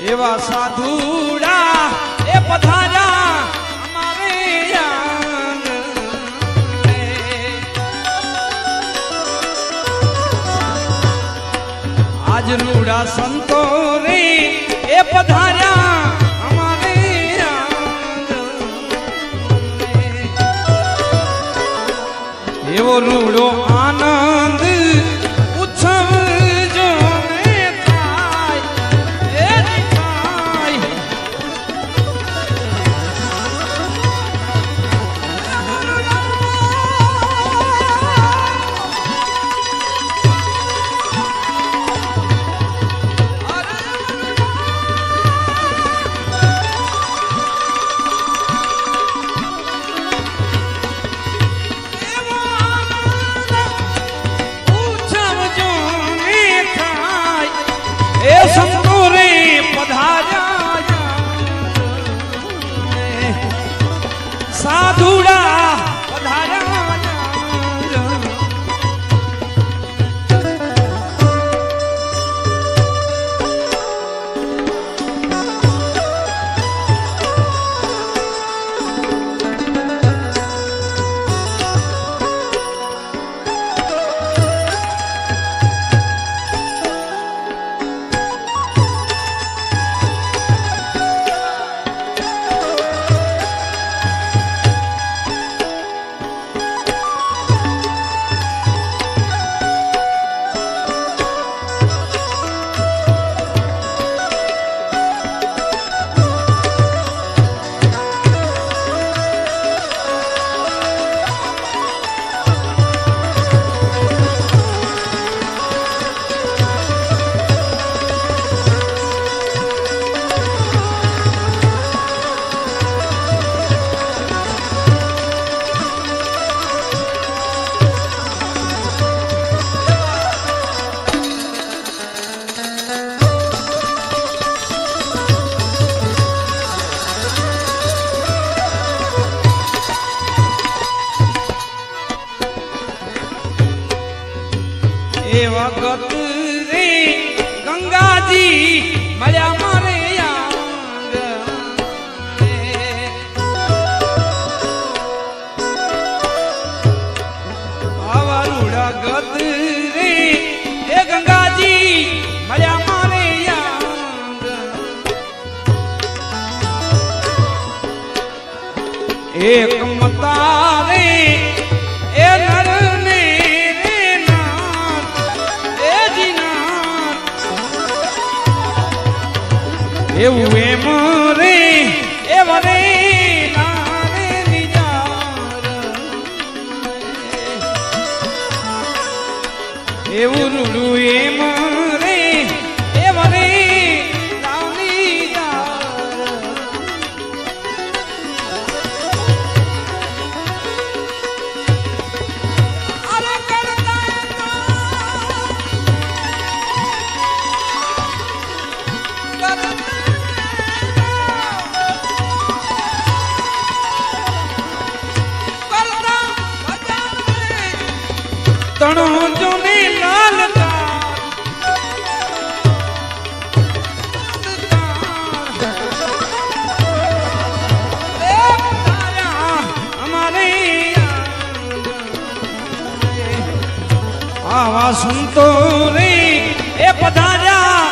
એવા સાધુડા એ પધાર્યા અમારે આજ રૂડા સંતો રે એ પધાર્યા અમારે એવો રૂડો સાધુડા વખત રે, ગંગાજી, મળ્યા મારે આંગણે. આવા રૂડા ગત રે એ ગંગાજી, મળ્યા મારે. એક મતારે એવું તણો જોને આવા સંતો રે એ પધાર્યા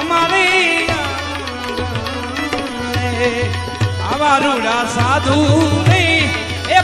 અમારે આવા રૂડા સાધુ રે એ